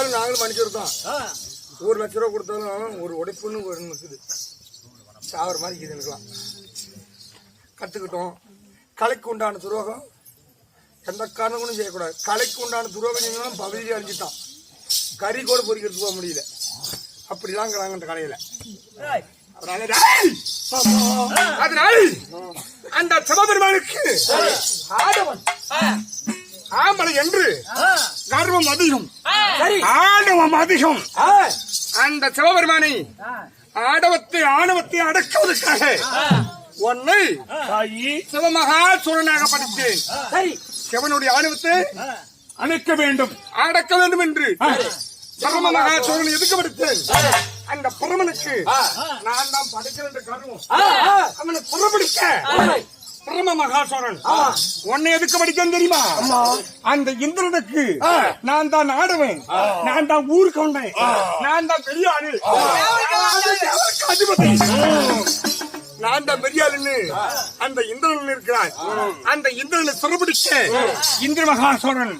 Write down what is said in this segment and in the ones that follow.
கொடுத்தாலும் நாங்களும் மனுஷர் தான். ஒரு லட்ச ரூபா கொடுத்தாலும் ஒரு உடைப்புன்னு ஒரு இருக்குது. சாவர மாதிரி இருக்குது எனக்குலாம் கற்றுக்கிட்டோம் கலைக்கு உண்டான துரோகம். எந்த காரணங்களும் செய்யக்கூடாது. கலைக்கு உண்டான துரோகம் செஞ்சாலும் பகுதியை அழிஞ்சிட்டான். கறி கூட பொறிக்கிறதுக்கு போக முடியல. அப்படிதாங்கிறாங்க அந்த கடையில. அதனால அந்த சிவபெருமானுக்கு ஆடவன் ஆம்பளை என்று கர்வம் அதிகம். ஆணவம் அதிகம். அந்த சிவபெருமானை ஆடவத்தை ஆணவத்தை அடக்குவதற்காக உன்னை சிவமகாசுரனாக படித்தேன். சரி. சிவனுடைய ஆணவத்தை அணைக்க வேண்டும். அடக்க வேண்டும் என்று. பரம மகாசூரனை எதுக்கு படித்தேன்? அந்த பரமனுக்கு நான் தான் படைக்க என்று அவனை புறப்படுத்த. பிரம மகாசோரன் உன்னை எதுக்கு படிக்கணும் தெரியுமா? அந்த இந்திரனுக்கு நான் தான் ஆடுவேன் நான் தான் ஊருக்கு வந்தேன் நான் தான் பெரிய ஆளு அதிபதி நான் தான் பெரிய ஆளுன்னு அந்த இந்திரன் இருக்கிறான். அந்த இந்திரனை சிறப்பிடிச்ச இந்திர மகாசோரன்!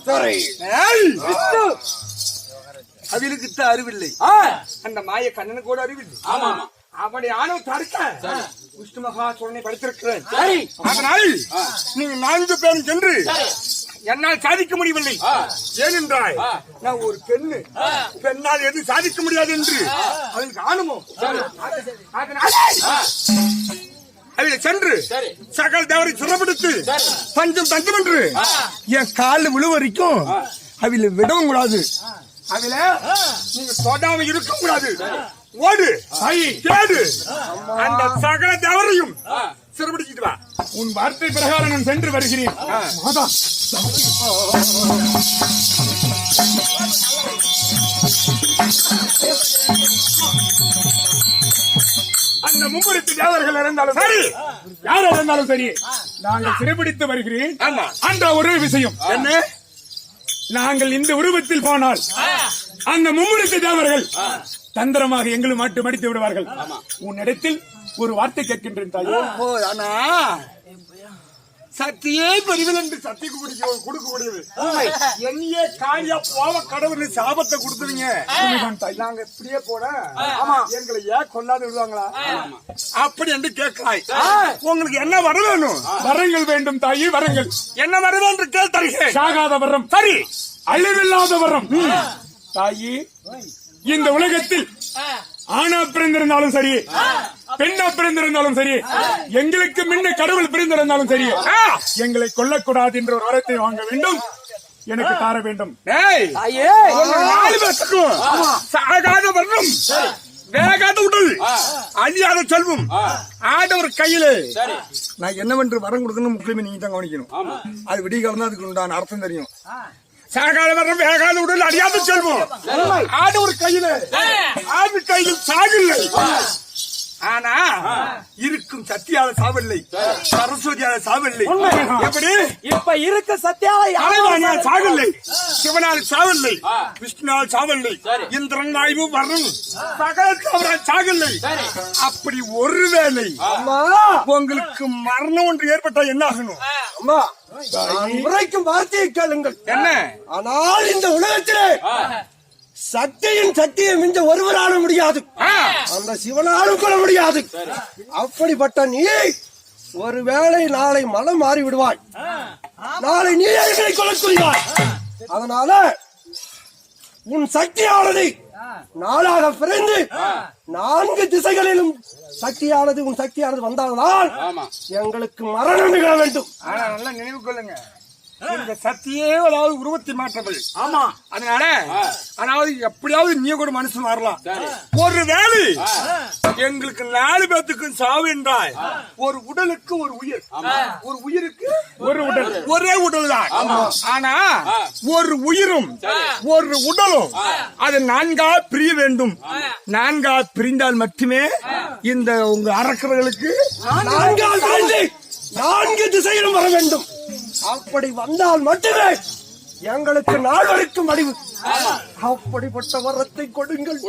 அவளுக்கு அறிவில்லை. அந்த மாய கண்ணனுக்கு கூட அறிவில்லை. அவனை ஆணவ தடுக்க. விஷ்ணு மகாசோரனை படித்திருக்கிறேன். அதனால் நீங்க நான்கு பேரும் சென்று என்னால் சாதிக்க முடியவில்லை. ஏனென்றால் நான் ஒரு பெண்ணு. பெண்ணால் எது சாதிக்க முடியாது என்று அதற்கு ஆணுமோ? அதனால் அதில் சென்று சகல் தேவரை சிறப்படுத்து பஞ்சம் தஞ்சம் என்று என் காலில் விழு வரைக்கும் அவில விடவும் கூடாது. அதுல நீங்க தொடாம இருக்க கூடாது. ஓடு. கேடு. அந்த சகல தேவரையும் சிறப்பிடிச்சிட்டு வா. உன் வார்த்தை பிரகாரம் நான் சென்று வருகிறேன். மாதா. அந்த மும்முரித்து தேவர்கள் இருந்தாலும் சரி. யார் இருந்தாலும் சரி. நாங்கள் சிறைபிடித்து வருகிறேன். அந்த ஒரே விஷயம். என்ன? நாங்கள் இந்த உருவத்தில் போனால் அந்த மும்முரித்து தேவர்கள் தந்திரமாக எங்களும் மாட்டு மடித்து விடுவார்கள். உன்னிடத்தில் ஒரு வார்த்தை கேட்கின்றேன் தாயே. ஆனா சத்தியே பெரியவன் என்று சத்திய குடிக்க கொடுக்க முடியுது என்னையே காலியா போவ கடவுள் சாபத்தை கொடுத்துருங்க. நாங்க இப்படியே போட ஆமா எங்களை ஏன் கொல்லாது விடுவாங்களா? அப்படி என்று கேட்கலாய் உங்களுக்கு என்ன வர வேணும்? வரங்கள் வேண்டும் தாயி வரங்கள். என்ன வர வேண்டும் கேள் தருகிறேன். சாகாத வரம். சரி. அழிவில்லாத வரம். தாயி இந்த உலகத்தில் ஆணா பிறந்திருந்தாலும் சரி பெண்ணா பிறந்திருந்தாலும் சரி எங்களுக்கு முன்ன கடவுள் பிறந்திருந்தாலும் சரி எங்களை கொல்லக்கூடாது என்ற ஒரு வரத்தை வாங்க வேண்டும். எனக்கு தார வேண்டும். சாகாத வர்ணம். வேகாத உடல் அழியாத செல்வம். ஆடவர் கையிலே. நான் என்னவென்று வரம் கொடுக்கணும் முக்கியமே நீங்க தான் கவனிக்கணும் அது விடிய காலம் அதுக்கு உண்டான அர்த்தம் தெரியும். சாகாத வரம் வேகாத உடல் அழியாத செல்வம். ஆடவர் கையிலே. ஆடு கையில் சாகில்லை. ஆனா இருக்கும் சத்தியால சாவில்லை சரஸ்வதியால சாவில்லை. எப்படி? இப்ப இருக்க சத்தியால சாவில்லை. சிவனால் சாவில்லை விஷ்ணுவால் சாவில்லை இந்திரன் வாயு வரும் சகலத்தவரால் சாகவில்லை அப்படி ஒருவேளை உங்களுக்கு மரணம் ஒன்று ஏற்பட்டா என்ன ஆகணும்? அம்மா உரைக்கும் வார்த்தையை கேளுங்கள். என்ன? ஆனால் இந்த உலகத்திலே சக்தியின் சக்தியை மிஞ்ச ஒருவரால முடியாது. அந்த சிவனாலும் கொள்ள முடியாது. அப்படிப்பட்ட நீ ஒருவேளை நாளை மனம் மாறி விடுவாய். நாளை நீ எங்களை கொள்ளக்கூடியாய் அதனால உன் சக்தியானது நாளாக பிறந்து நான்கு திசைகளிலும் சக்தியானது உன் சக்தியானது வந்தால்தான் எங்களுக்கு மரணம் நிகழ வேண்டும். நல்லா நினைவு கொள்ளுங்க. இந்த சத்தியே அதாவது உருவத்தை மாற்றங்கள். ஆமா. அதனால அதாவது எப்படியாவது நீ கூட மனுஷன் வரலாம். ஒரு வேலை. எங்களுக்கு நாலு பேத்துக்கும் சாவு என்றால் ஒரு உடலுக்கு ஒரு உயிர். ஒரு உயிருக்கு ஒரு உடல். ஒரே உடல் தான் ஆனா ஒரு உயிரும் ஒரு உடலும் அது நான்கா பிரிய வேண்டும். நான்கா பிரிந்தால் மட்டுமே இந்த உங்க தாண்டி நான்கு திசையிலும் வர வேண்டும். அப்படி வந்தால் மட்டுமே எங்களுக்கு நால்வருக்கும் அடிவு அப்படிப்பட்ட வரத்தை கொடுங்கள்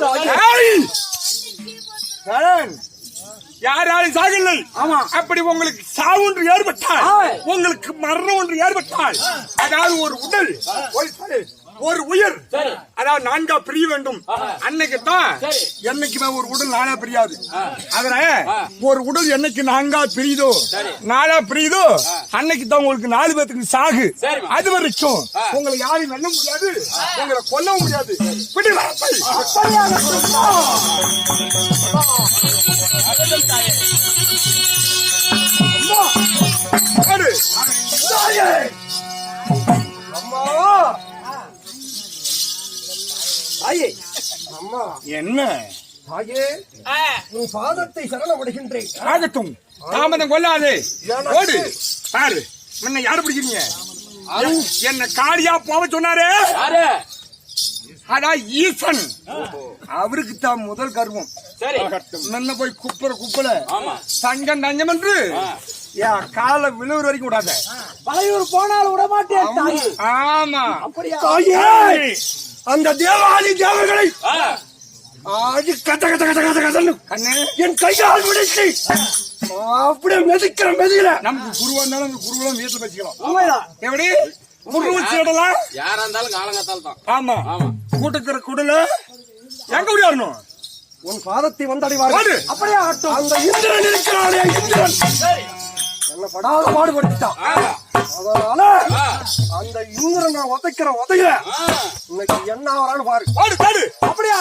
யாராலும் சாகவில்லை. ஆமா. அப்படி உங்களுக்கு சாவு ஒன்று ஏற்பட்டால் உங்களுக்கு மரணம் ஒன்று ஏற்பட்டால் அதாவது ஒரு உடல் ஒரு- உயிர். அதாவது நான்கா பிரிய வேண்டும். அன்னைக்கு தான். என்னைக்குமே ஒரு உடல் நானா பிரியாது. அதனால ஒரு உடல் என்னைக்கு நான்கா பிரியுதோ நாளா பிரியுதோ அன்னைக்கு தான் உங்களுக்கு நாலு பேத்துக்கு சாகு. அது வரைக்கும் உங்களை யாரும் வெல்ல முடியாது. உங்களை கொல்லவும் முடியாது. பிடி என்ன? தாயே உன் பாதத்தை சரணமடைகின்றேன் ஆகட்டும் தாமதம் கொள்ளாது. ஓடு. பாரு முன்ன யாரு பிடிக்கிறீங்க? என்ன காடியா போக சொன்னாரே? யாரு? அதான் ஈசன். அவருக்கு தான் முதல் கர்வம். சரி. முன்ன போய் குப்புற குப்பல தங்கம் தஞ்சம் என்று என் காலை விழுவுற வரைக்கும் விடாத. பழையூர் போனாலும் விட மாட்டேன் ஆமா. அப்படியா? அந்த தேவாதி தேவர்களை ஆடி கத்த கத்த கத்த கத்த கத்தன்னு கண்ணு. என் கையால் விடுச்சு அப்படியே மெதிக்கிற மெதிக்கிற நமக்கு குருவா இருந்தாலும் குருவெல்லாம் வீட்டுல வச்சுக்கலாம். உண்மைதான் எப்படி? குருவு சேடலாம் யாரா இருந்தாலும் காலங்கத்தால் தான். ஆமா. ஆமா. கூட்டத்திற குடல. எங்க விளையாடணும் உன் பாதத்தை வந்தடைவார்கள் ஓடு அப்படியே அந்த இந்திரன் இருக்கிறானே இந்திரன். சரி. என்ன படாத அதனால ஆ, அந்த இந்திரன் நான் உதைக்கிற உதையில ஆ. இன்னைக்கு என்ன ஆகிறான்னு பாரு. ஓடு காடு அப்படியே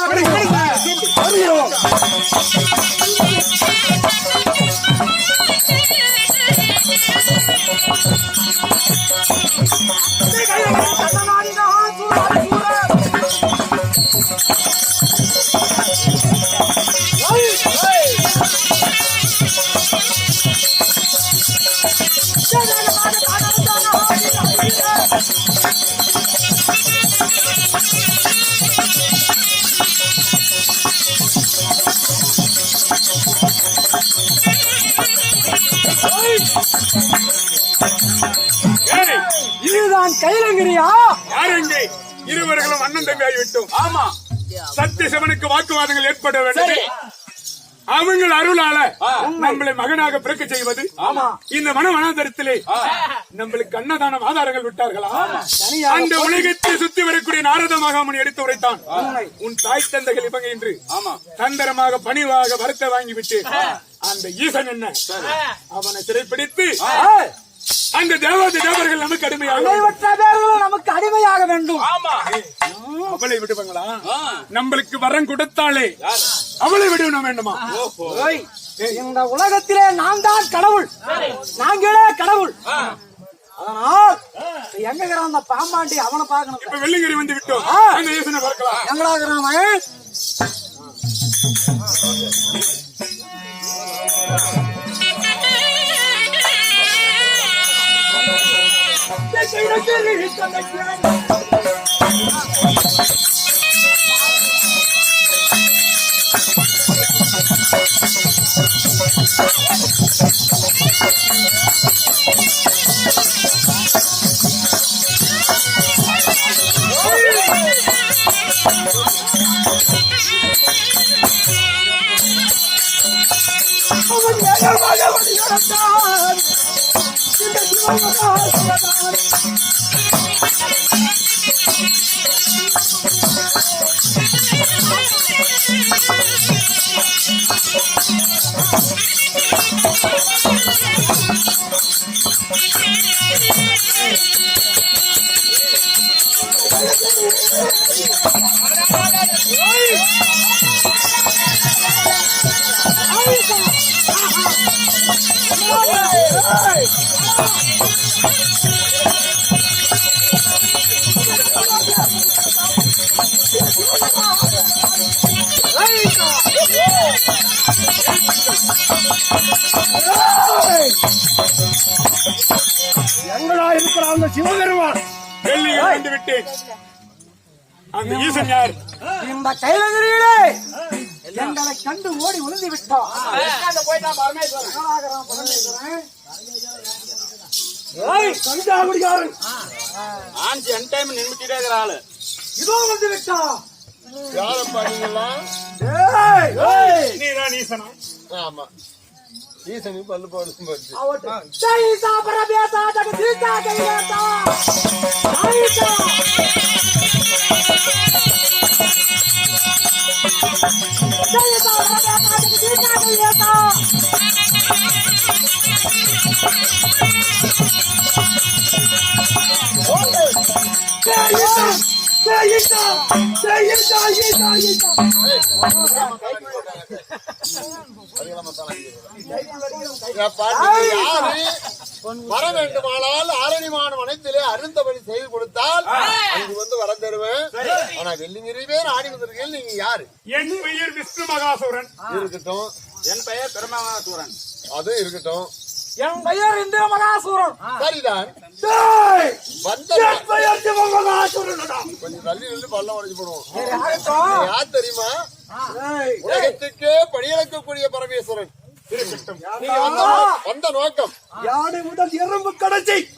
இதுதான் கைலங்கிரியா யார் எங்கே இருவர்களும் அண்ணன் தம்பி ஆகிவிட்டோம். ஆமா. சத்திய சிவனுக்கு வாக்குவாதங்கள் ஏற்பட வேண்டும். அவங்கள் அருளால நம்மளை மகனாக பிறக்க செய்வது. இந்த வன வனாந்தரத்திலே நம்மளுக்கு அன்னதானம் ஆதாரங்கள் விட்டார்களா? அந்த உலகத்தை சுத்தி வரக்கூடிய நாரத மகாமுனி எடுத்து உரைத்தான். உன் தாய் தந்தைகள் இவங்க என்று தந்திரமாக பணிவாக வரத்தை வாங்கிவிட்டு அந்த ஈசன் என்ன? அவனை சிறைப்பிடித்து அந்த தேவாதி தேவர்கள் நமக்கு அடிமையாக நமக்கு அடிமையாக வேண்டும். ஆமா. அவளை விடுவாங்களா. நம்மளுக்கு வரம் கொடுத்தாலே அவளை விடணும் வேண்டுமா? இந்த உலகத்திலே நான் தான் கடவுள். நாங்களே கடவுள். அதனால் எங்க இருக்கிறான் அந்த பாம்பாண்டி அவனை பார்க்கணும். இப்ப வெள்ளிங்கிரி வந்து விட்டோம் அந்த ஈசனை பார்க்கலாம். எங்கடா இருக்கிறான் அவன்? விட்டேன் அந்த ஈசன் யார்? இந்த கைலகிரியிலே எங்களை கண்டு ஓடி விழுந்து விட்டோம் எங்கடாகிறான் பரமேஸ்வரன்? ஏய், கஞ்சாகுடிகாரன் ஆன்சி என் டைம் நின்றுட்டே இருக்கிற ஆளு. இதோ வந்து விட்டான் யாரப்பா ஏய். நீதான் ஈசனா? ஜெய் சீசனுக்கு பல்லு போடும் போச்சு. செய்யுங்க செய்யுங்க செய்யுங்க செய்யுங்க வர வேண்டுமானால் ஆரணிமான வனத்திலே அருந்தபடி செய்து கொடுத்தால் அங்கு வந்து வரம் தருவேன். ஆனா வெள்ளிங்கிரி பேர் ஆடி வந்திருக்கீங்க நீங்க யாரு? என் பெயர் விஷ்ணு மகாசூரன். இருக்கட்டும். என் பெயர் பெருமாசூரன் அது இருக்கட்டும். என் பெயர் இந்திர மகாசூரன். சரிதான். டேய்! வந்த என் பெயர் சிவமகாசுரனடா கொஞ்சம் தள்ளி நின்று பள்ளம் உடைச்சு போடுவோம். யார் தெரியுமா? டேய். உலகத்துக்கே படியளக்கக்கூடிய பரமேஸ்வரன். வந்த நோ- வந்த நோக்கம். யானை முதல் எறும்பு கடைசி.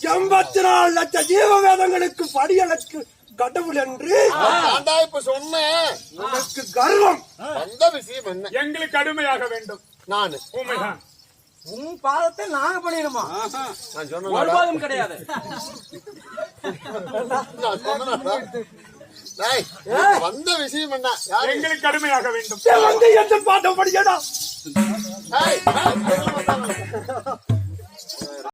எண்பத்தி நாலு லட்சம் ஜீவ வேதங்களுக்கு படியளக்கு கடவுள் என்று இப்ப சொன்னேன் உனக்கு கர்வம். வந்த விஷயம் என்ன? எங்களுக்கு அடிமையாக வேண்டும். நானு. உண்மைதான். உன் பாதத்தை நாங்க பண்ணிடுமா? நான் சொன்னேன் ஒருபாதும் கிடையாது. வந்த விஷயம் என்ன? யாரு? எங்களுக்கு அடிமையாக வேண்டும். வந்து எந்த பாட்டம் படிக்கடா